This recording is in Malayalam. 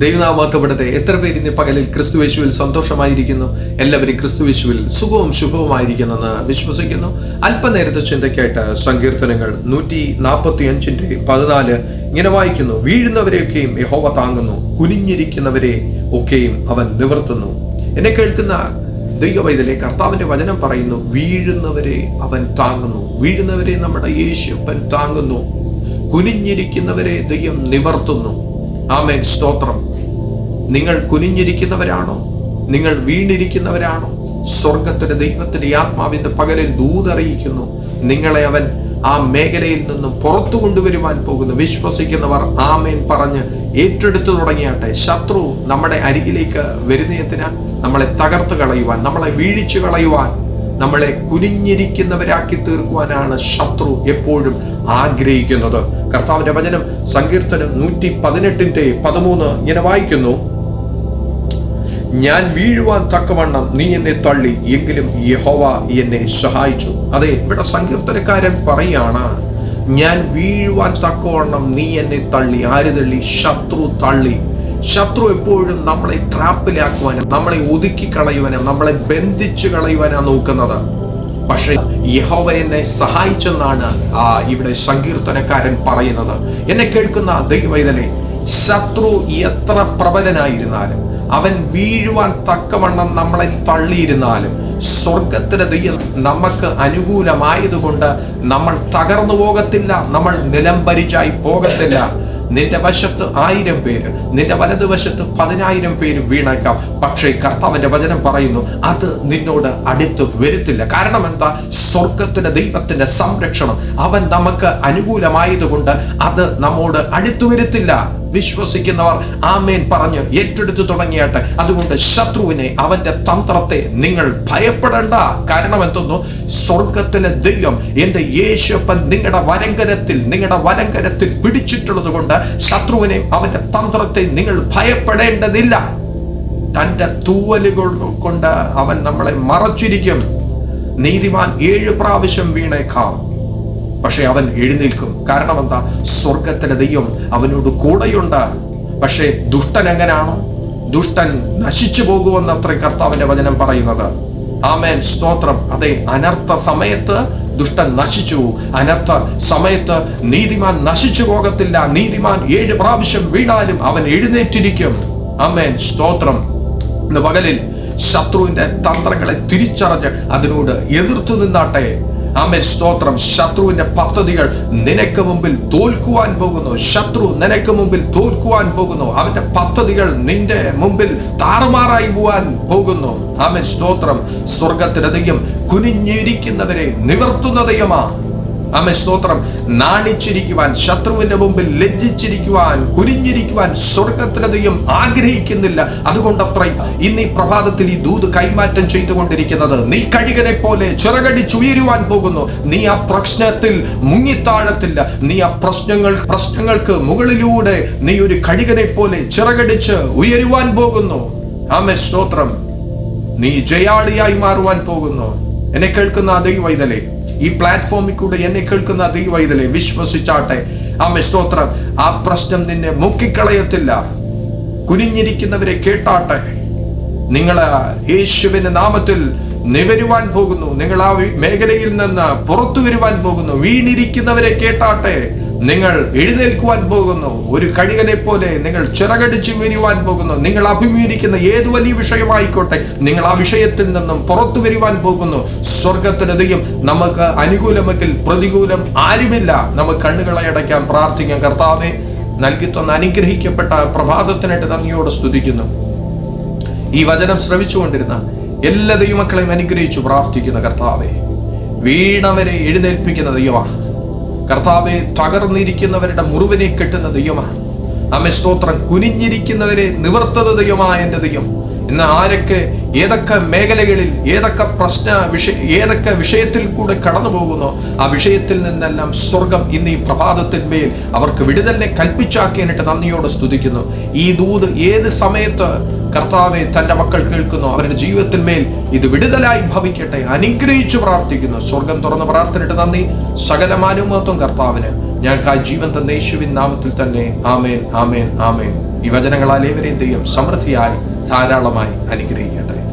ദൈവനാമത്തപ്പെടട്ടെ എത്ര പേര് ഇന്ന് പകലിൽ ക്രിസ്തുവേശുവിൽ സന്തോഷമായിരിക്കുന്നു? എല്ലാവരും ക്രിസ്തുവേശുവിൽ സുഖവും ശുഭവുമായിരിക്കുന്നെന്ന് വിശ്വസിക്കുന്നു. അല്പനേരത്തെ ചിന്തയ്ക്കായിട്ട് സങ്കീർത്തനങ്ങൾ നൂറ്റി നാൽപ്പത്തി അഞ്ചിന്റെ പതിനാല് ഇങ്ങനെ വായിക്കുന്നു. വീഴുന്നവരെയൊക്കെയും യഹോവ താങ്ങുന്നു. കുനിഞ്ഞിരിക്കുന്നവരെ ഒക്കെയും അവൻ നിവർത്തുന്നു. എന്നെ കേൾക്കുന്ന ദൈവവൈതലെ കർത്താവിന്റെ വചനം പറയുന്നു വീഴുന്നവരെ അവൻ താങ്ങുന്നു. വീഴുന്നവരെ നമ്മുടെ യേശുപ്പൻ താങ്ങുന്നു. കുനിഞ്ഞിരിക്കുന്നവരെ ദൈവം നിവർത്തുന്നു. ആമേൻ. സ്തോത്രം. നിങ്ങൾ കുനിഞ്ഞിരിക്കുന്നവരാണോ? നിങ്ങൾ വീണിരിക്കുന്നവരാണോ? സ്വർഗത്തിന്റെ ദൈവത്തിന്റെ ആത്മാവിന്റെ പകലിൽ ദൂതറിയിക്കുന്നു നിങ്ങളെ അവൻ ആ മേഖലയിൽ നിന്നും പുറത്തു കൊണ്ടുവരുവാൻ പോകുന്നു. വിശ്വസിക്കുന്നവർ ആമേൻ പറഞ്ഞ് ഏറ്റെടുത്തു തുടങ്ങിയാട്ടെ. ശത്രു നമ്മുടെ അരികിലേക്ക് വരുന്നതിന് നമ്മളെ തകർത്ത് കളയുവാൻ നമ്മളെ വീഴിച്ചു കളയുവാൻ നമ്മളെ കുനിഞ്ഞിരിക്കുന്നവരാക്കി തീർക്കുവാനാണ് ശത്രു എപ്പോഴും ആഗ്രഹിക്കുന്നത്. കർത്താവിന്റെ വചനം സങ്കീർത്തനം നൂറ്റി പതിനെട്ടിന്റെ പതിമൂന്ന് ഇങ്ങനെ വായിക്കുന്നു. ഞാൻ വീഴുവാൻ തക്കവണ്ണം നീ എന്നെ തള്ളി എങ്കിലും യഹോവ എന്നെ സഹായിച്ചു. അതെ ഇവിടെ സങ്കീർത്തനക്കാരൻ പറയാണ് ഞാൻ വീഴുവാൻ തക്കവണ്ണം നീ എന്നെ തള്ളി ആര് തള്ളി? ശത്രു തള്ളി. ശത്രു എപ്പോഴും നമ്മളെ ട്രാപ്പിലാക്കുവാനും നമ്മളെ ഒതുക്കി കളയുവാനും നമ്മളെ ബന്ധിച്ചു കളയുവാനാണ് നോക്കുന്നത്. പക്ഷേ യഹോവ എന്നെ സഹായിച്ചെന്നാണ് ആ ഇവിടെ സങ്കീർത്തനക്കാരൻ പറയുന്നത്. എന്നെ കേൾക്കുന്ന ദൈവനെ ശത്രു എത്ര പ്രബലനായിരുന്നാലും അവൻ വീഴുവാൻ തക്കവണ്ണം നമ്മളെ തള്ളിയിരുന്നാലും സ്വർഗത്തിലെ ദൈവം നമുക്ക് അനുകൂലമായതുകൊണ്ട് നമ്മൾ തകർന്നു പോകത്തില്ല നമ്മൾ നിലംപരിച്ചായി പോകത്തില്ല. നിന്റെ വശത്ത് ആയിരം പേര് നിന്റെ വലതുവശത്ത് പതിനായിരം പേര് വീണേക്കാം. പക്ഷേ കർത്താവിന്റെ വചനം പറയുന്നു അത് നിന്നോട് അടുത്ത് വരുത്തില്ല. കാരണം എന്താ? സ്വർഗത്തിന്റെ ദൈവത്തിന്റെ സംരക്ഷണം അവൻ നമുക്ക് അനുകൂലമായതുകൊണ്ട് അത് നമ്മോട് അടുത്തു വരുത്തില്ല. വിശ്വസിക്കുന്നവർ ആമേൻ പറഞ്ഞ് ഏറ്റെടുത്തു തുടങ്ങിയാട്ടെ. അതുകൊണ്ട് ശത്രുവിനെ അവന്റെ തന്ത്രത്തെ നിങ്ങൾ ഭയപ്പെടേണ്ട. കാരണം എന്തെന്നു? സ്വർഗത്തിലെ ദൈവം എന്റെ യേശുപ്പൻ നിങ്ങളുടെ വരങ്കരത്തിൽ നിങ്ങളുടെ വരങ്കരത്തിൽ പിടിച്ചിട്ടുള്ളത് കൊണ്ട് ശത്രുവിനെ അവന്റെ തന്ത്രത്തെ നിങ്ങൾ ഭയപ്പെടേണ്ടതില്ല. തന്റെ തൂവലുകൾ കൊണ്ട് അവൻ നമ്മളെ മറച്ചിരിക്കും. നീതിമാൻ ഏഴ് പ്രാവശ്യം വീണേക്കാം. പക്ഷെ അവൻ എഴുന്നേൽക്കും. കാരണം എന്താ? സ്വർഗത്തിലെ ദൈവം അവനോട് കൂടെയുണ്ട്. പക്ഷേ ദുഷ്ടൻ എങ്ങനെയാണോ? ദുഷ്ടൻ നശിച്ചു പോകുമെന്ന് അത്ര കർത്താവിന്റെ വചനം പറയുന്നത്. ആമേൻ. സ്തോത്രം. അതെ അനർത്ഥ സമയത്ത് ദുഷ്ടൻ നശിച്ചു. അനർത്ഥ സമയത്ത് നീതിമാൻ നശിച്ചു പോകത്തില്ല. നീതിമാൻ ഏഴ് പ്രാവശ്യം വീണാലും അവൻ എഴുന്നേറ്റിരിക്കും. ആമേൻ. സ്തോത്രം. ഇന്ന് പകലിൽ ശത്രുവിന്റെ തന്ത്രങ്ങളെ തിരിച്ചറിഞ്ഞ് അതിനോട് എതിർത്തു നിന്നാട്ടെ. ആമേ സ്തോത്രം. ശത്രുവിന്റെ പദ്ധതികൾ നിനക്ക് മുമ്പിൽ തോൽക്കുവാൻ പോകുന്നു. ശത്രു നിനക്ക് മുമ്പിൽ തോൽക്കുവാൻ പോകുന്നു. അവന്റെ പദ്ധതികൾ നിന്റെ മുമ്പിൽ താറുമാറായി പോവാൻ പോകുന്നു. ആമേ സ്തോത്രം. സ്വർഗത്തിനധികം കുനിഞ്ഞിരിക്കുന്നവരെ നിവർത്തുന്ന ദൈവമാ ആമേ സ്തോത്രം. നാണിച്ചിരിക്കുവാൻ ശത്രുവിന്റെ മുമ്പിൽ ലജ്ജിച്ചിരിക്കുവാൻ കുനിഞ്ഞിരിക്കുവാൻ സ്വർഗത്തിനതയും ആഗ്രഹിക്കുന്നില്ല. അതുകൊണ്ടത്ര ഇന്ന് ഈ പ്രഭാതത്തിൽ ഈ ദൂത് കൈമാറ്റം ചെയ്തുകൊണ്ടിരിക്കുന്നത് നീ കഴുകനെ പോലെ ചിറകടിച്ചുയരുവാൻ പോകുന്നു. നീ ആ പ്രശ്നത്തിൽ മുങ്ങിത്താഴത്തില്ല. നീ ആ പ്രശ്നങ്ങൾ പ്രശ്നങ്ങൾക്ക് മുകളിലൂടെ നീ ഒരു കഴുകനെ പോലെ ചിറകടിച്ച് ഉയരുവാൻ പോകുന്നു. ആമേ സ്തോത്രം. നീ ജയാളിയായി മാറുവാൻ പോകുന്നു. എന്നെ കേൾക്കുന്ന ആ ദൈവവൈതലേ ഈ പ്ലാറ്റ്ഫോമിൽ കൂടെ എന്നെ കേൾക്കുന്ന ദൈവൈതലെ വിശ്വസിച്ചാട്ടെ. ആമേ സ്തോത്രം. ആ പ്രശ്നം നിന്നെ മുക്കിക്കളയത്തില്ല. കുനിഞ്ഞിരിക്കുന്നവരെ കേട്ടാട്ടെ. നിങ്ങൾ യേശുവിന്റെ നാമത്തിൽ നിവരുവാൻ പോകുന്നു. നിങ്ങൾ ആ മേഖലയിൽ നിന്ന് പുറത്തു വരുവാൻ പോകുന്നു. വീണിരിക്കുന്നവരെ കേട്ടാട്ടെ. നിങ്ങൾ എഴുന്നേൽക്കുവാൻ പോകുന്നു. ഒരു കഴുകനെ പോലെ നിങ്ങൾ ചിറകടിച്ചു വരുവാൻ പോകുന്നു. നിങ്ങൾ അഭിമുഖീകരിക്കുന്ന ഏത് വലിയ വിഷയമായിക്കോട്ടെ നിങ്ങൾ ആ വിഷയത്തിൽ നിന്നും പുറത്തു വരുവാൻ പോകുന്നു. സ്വർഗത്തിനധികം നമുക്ക് അനുകൂലമെങ്കിൽ പ്രതികൂലം ആരുമില്ല. നമുക്ക് കണ്ണുകളെ അടയ്ക്കാൻ പ്രാർത്ഥിക്കാം. കർത്താവെ നൽകി തന്ന അനുഗ്രഹിക്കപ്പെട്ട പ്രഭാതത്തിനായിട്ട് നന്ദിയോട് സ്തുതിക്കുന്നു. ഈ വചനം ശ്രവിച്ചുകൊണ്ടിരുന്ന എല്ലാ ദൈവമക്കളെയും അനുഗ്രഹിച്ചു പ്രാർത്ഥിക്കുന്ന കർത്താവെ വീണവരെ എഴുന്നേൽപ്പിക്കുന്ന ദൈവമാ. കർത്താവെ തകർന്നിരിക്കുന്നവരുടെ മുറിവിനെ കെട്ടുന്ന ദൈവമാ. അമ്മ സ്തോത്രം. കുനിഞ്ഞിരിക്കുന്നവരെ നിവർത്തത ദൈവമാ എന്റെ ദൈവം. ഇന്ന് ആരൊക്കെ ഏതൊക്കെ മേഖലകളിൽ ഏതൊക്കെ പ്രശ്ന വിഷയ ഏതൊക്കെ വിഷയത്തിൽ കൂടെ കടന്നു പോകുന്നോ ആ വിഷയത്തിൽ നിന്നെല്ലാം സ്വർഗം ഇന്ന് ഈ പ്രഭാതത്തിന്മേൽ അവർക്ക് വിടുതലിനെ കൽപ്പിച്ചാക്കിയതിനിട്ട് നന്ദിയോട് സ്തുതിക്കുന്നു. ഈ ദൂത് ഏത് സമയത്ത് കർത്താവെ തന്റെ മക്കൾ കേൾക്കുന്നു അവരുടെ ജീവിതത്തിന്മേൽ ഇത് വിടുതലായി ഭവിക്കട്ടെ അനുഗ്രഹിച്ചു പ്രാർത്ഥിക്കുന്നു. സ്വർഗം തുറന്ന് പ്രാർത്ഥനയിട്ട് നന്ദി. സകലമാനുമത്വം കർത്താവിന്. ഞങ്ങൾക്ക് ആ ജീവൻ തന്ന യേശുവിൻ നാമത്തിൽ തന്നെ ആമേൻ ആമേൻ ആമേൻ. ഈ വചനങ്ങളാൽ ഏവരെയും ദൈവം സമൃദ്ധിയായി ധാരാളമായി അനുഗ്രഹിക്കട്ടെ.